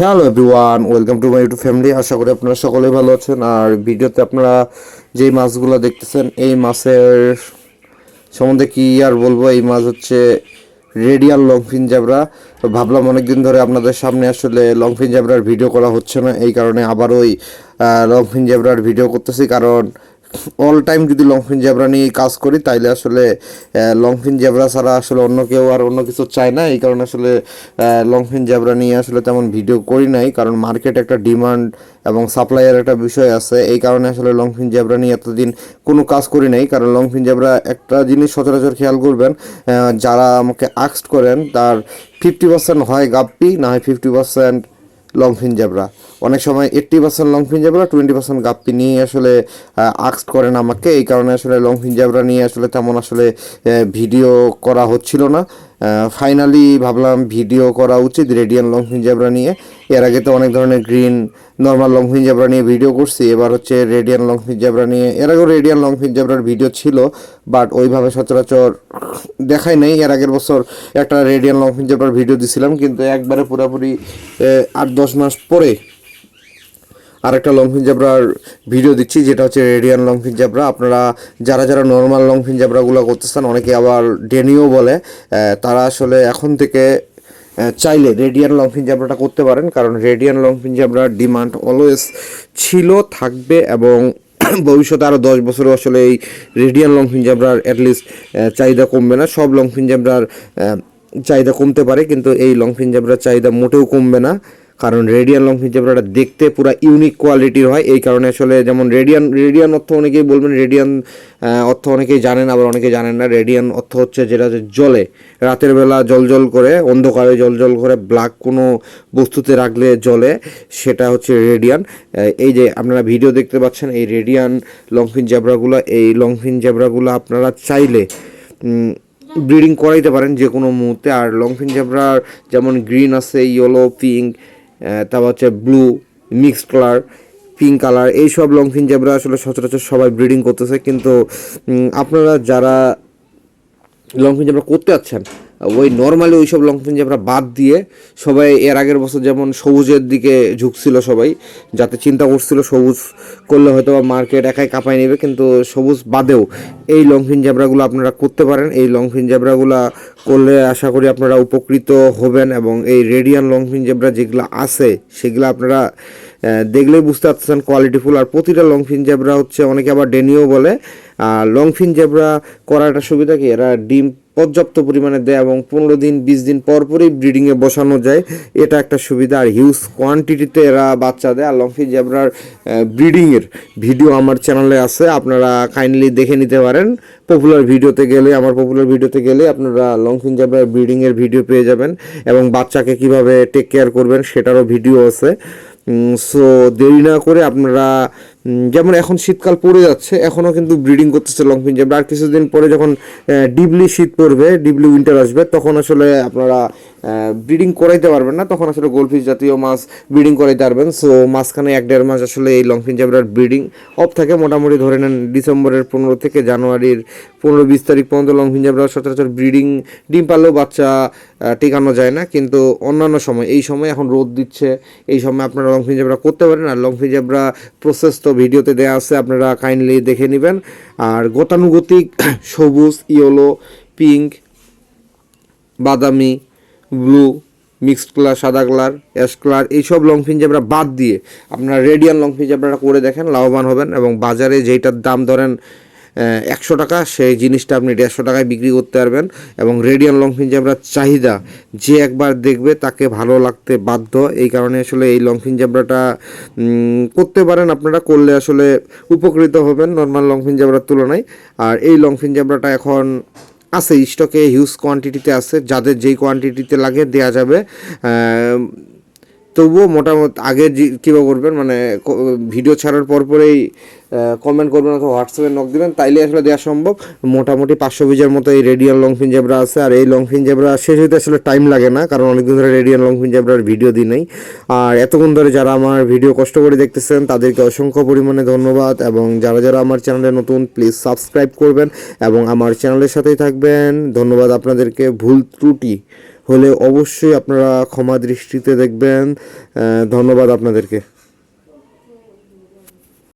Hello everyone welcome to my YouTube family আশা করি আপনারা সকলেই ভালো আছেন। আর ভিডিওতে আপনারা যেই মাছগুলো দেখতেছেন, এই মাছের সম্বন্ধে কি আর বলব? এই মাছ হচ্ছে রেডিয়াল লংফিন জ্যাবরা তো ভাবলাম অনেকদিন ধরে আপনাদের সামনে আসলে লংফিন জ্যাবরার ভিডিও করা হচ্ছে না। এই কারণে আবার ওই লংফিন জ্যাবরার ভিডিও করতেছি। কারণ অল টাইম যদি লংফিন জ্যাবরা নিয়ে কাজ করি, তাইলে আসলে লংফিন জ্যাবরা ছাড়া আসলে অন্য কেউ আর অন্য কিছু চায় না। এই কারণে আসলে লংফিন জ্যাবরা নিয়ে আসলে তেমন ভিডিও করি নাই, কারণ মার্কেট একটা ডিমান্ড এবং সাপ্লাইয়ের একটা বিষয় আছে। এই কারণে আসলে লংফিন জ্যাবরা নিয়ে এতদিন কোনো কাজ করি নাই, কারণ লংফিন জ্যাবরা একটা জিনিস সচরাচর খেয়াল করবেন যারা আমাকে আক্সড করেন, তার ফিফটি পার্সেন্ট হয় গাপ্পি না হয় ফিফটি পার্সেন্ট লংফিন জ্যাবরা অনেক সময় eighty percent longfin zebra twenty percent guppy নিয়ে আসলে আক্স করেন আমাকে। এই কারণে আসলে লংফিন জ্যাবরা নিয়ে আসলে তেমন আসলে ভিডিও করা হচ্ছিল না। ফাইনালি ভাবলাম ভিডিও করা উচিত রেডিয়ান লং ফিন জ্যাবরা নিয়ে। এর আগে তো অনেক ধরনের green normal long fin zebra নিয়ে ভিডিও করছি। এবার হচ্ছে রেডিয়ান লংফিন জ্যাবরা নিয়ে, এর আগেও রেডিয়ান লংফিন জ্যাবরার ভিডিও ছিল বাট ওইভাবে সচরাচর দেখাই নাই। এর আগের বছর একটা রেডিয়ান লংফিন জ্যাবরার ভিডিও দিছিলাম, কিন্তু একবারে পুরোপুরি আট দশ মাস পরে আরেকটা লংফিন জাবরার ভিডিও দিচ্ছি, যেটা হচ্ছে রেডিয়ান লংফিন জাবরা। আপনারা, যারা যারা নর্মাল লংফিন জাবরাগুলো করতেছেন অনেকে আবার ডেনিও বলে তারা আসলে এখন থেকে চাইলে রেডিয়ান লংফিন জাবরাটা করতে পারেন, কারণ রেডিয়ান লংফিন জাবরার ডিমান্ড অলওয়েজ ছিল, থাকবে, এবং ভবিষ্যতে আরও দশ বছরও আসলে এই রেডিয়ান লংফিন জাবরার অ্যাটলিস্ট চাহিদা কমবে না। সব লংফিন জাবরার চাহিদা কমতে পারে, কিন্তু এই লংফিন জাবরার চাহিদা মোটেও কমবে না। কারণ রেডিয়ান লং লংফিন জেব্রাটা দেখতে পুরো ইউনিক কোয়ালিটির হয়। এই কারণে আসলে যেমন রেডিয়ান রেডিয়ান অর্থ অনেকেই বলবেন, রেডিয়ান অর্থ অনেকেই জানেন, আবার অনেকেই জানেন না। রেডিয়ান অর্থ হচ্ছে যেটা জলে, রাতের বেলা জল জল করে, অন্ধকারে জল জল করে ব্ল্যাক কোনো বস্তুতে রাখলে জলে, সেটা হচ্ছে রেডিয়ান। এই যে আপনারা ভিডিও দেখতে পাচ্ছেন, এই রেডিয়ান লংফিন জেব্রাগুলো এই লংফিন জেব্রাগুলো আপনারা চাইলে ব্রিডিং করাইতে পারেন যে কোনো মুহূর্তে। আর লংফিন জেব্রার যেমন গ্রিন আছে, ইয়েলো, পিঙ্ক তারপর হচ্ছে blue mixed colour pink colour এইসব লংফিন জেব্রা আসলে সচরাচর সবাই ব্রিডিং করতেছে। কিন্তু আপনারা যারা লংফিন জেব্রা করতে যাচ্ছেন ওই নর্মালি ওই ওইসব লংফিন জেব্রা বাদ দিয়ে সবাই এর আগের বছর যেমন সবুজের দিকে ঝুঁকছিল সবাই, যাতে চিন্তা করছিল সবুজ করলে হয়তো বা মার্কেট একাই কাঁপাই নেবে, কিন্তু সবুজ বাদেও এই লং লংফিন জেব্রাগুলো আপনারা করতে পারেন। এই লং লংফিন জেব্রাগুলো করলে আশা করি আপনারা উপকৃত হবেন এবং এই রেডিয়ান লং লংফিন জেব্রা যেগুলো আছে, সেগুলো আপনারা দেখলেই বুঝতে পারছেন কোয়ালিটিফুল আর প্রতিটা লংফিন জেব্রা হচ্ছে, অনেকে আবার ডেনিও বলে। আর লংফিন জেব্রা করার একটা সুবিধা কি? এরা ডিম পর্যাপ্ত পরিমাণে দেয় এবং পনেরো দিন, বিশ দিন পর পরই ব্রিডিংয়ে বসানো যায়। এটা একটা সুবিধা। আর হিউজ কোয়ান্টিটিতে এরা বাচ্চা দেয়। আর লংফিন জেব্রার ব্রিডিংয়ের ভিডিও আমার চ্যানেলে আছে। আপনারা কাইন্ডলি দেখে নিতে পারেন। পপুলার ভিডিওতে গেলে, আমার পপুলার ভিডিওতে গেলে আপনারা লংফিন জেব্রার ব্রিডিংয়ের ভিডিও পেয়ে যাবেন। এবং বাচ্চাকে কীভাবে টেক কেয়ার করবেন, সেটারও ভিডিও আছে। সো দেরি না করে আপনারা যেমন এখন শীতকাল পড়ে যাচ্ছে, এখনও কিন্তু ব্রিডিং করতেছে লংফিন জেব্রা আর কিছুদিন পরে যখন ডিপলি শীত পড়বে ডিপলি উইন্টার আসবে, তখন আসলে আপনারা ব্রিডিং করাইতে পারবেন না, তখন আসলে গোলফিশ জাতীয় মাছ ব্রিডিং করাইতে পারবেন। সো মাঝখানে এক দেড় মাস আসলে এই লংফিন জেব্রার ব্রিডিং অফ থাকে। মোটামুটি ধরে নেন ডিসেম্বরের পনেরো থেকে জানুয়ারির পনেরো বিশ তারিখ পর্যন্ত লংফিন জেব্রা সচরাচর ব্রিডিং ডিম পারলেও বাচ্চা টেকানো যায় না। কিন্তু অন্যান্য সময়, এই সময় এখন রোদ দিচ্ছে, এই সময় আপনারা লংফিন জেব্রা করতে পারেন। আর লংফিন জেব্রা প্রসেস তো ভিডিওতে দেওয়া আছে, আপনারা কাইন্ডলি দেখে নেবেন। আর গতানুগতিক, সবুজ, ইয়েলো পিঙ্ক বাদামি ব্লু মিক্সড কালার সাদা কালার অ্যাশ কালার এইসব লং জেব্রা বাদ দিয়ে আপনারা রেডিয়ান লংফিন আপনারা করে দেখেন, লাভবান হবেন এবং বাজারে যেইটার দাম ধরেন একশো টাকা সেই জিনিসটা আপনি দেড়শো টাকায় বিক্রি করতে পারবেন এবং রেডিয়ান লংফিন জেব্রার চাহিদা যে একবার দেখবে তাকে ভালো লাগতে বাধ্য। এই কারণে আসলে এই লংফিন জেব্রাটা উম, করতে পারেন আপনারা করলে আসলে উপকৃত হবেন নর্মাল লংফিন জেব্রার তুলনায়। আর এই লংফিন জেব্রাটা এখন আছে স্টকে হিউজ কোয়ান্টিটিতে আছে যাদের যেই কোয়ান্টিটিতে লাগে দেয়া যাবে। তবুও মোটামুটি আগে কীভাবে করবেন মানে ভিডিও ছাড়ার পর পরেই কমেন্ট করবেন অথবা হোয়াটসঅ্যাপে নক দিবেন তাইলে আসলে দেওয়া সম্ভব। মোটামুটি পাঁচশো পিজের মতো এই রেডিয়ান লংফিন জেব্রা আছে, আর এই লংফিন জেব্রা শেষ হতে আসলে টাইম লাগে না, কারণ অনেকদিন ধরে রেডিয়ান লংফিন জেব্রার ভিডিও দিই নাই। আর এতক্ষণ ধরে যারা আমার ভিডিও কষ্ট করে দেখতেছেন, তাদেরকে অসংখ্য পরিমাণে ধন্যবাদ, এবং যারা যারা আমার চ্যানেলে নতুন প্লিজ সাবস্ক্রাইব করবেন, এবং আমার চ্যানেলের সাথেই থাকবেন। ধন্যবাদ আপনাদেরকে, ভুল ত্রুটি হলে অবশ্যই আপনারা ক্ষমা দৃষ্টিতে দেখবেন। ধন্যবাদ আপনাদেরকে।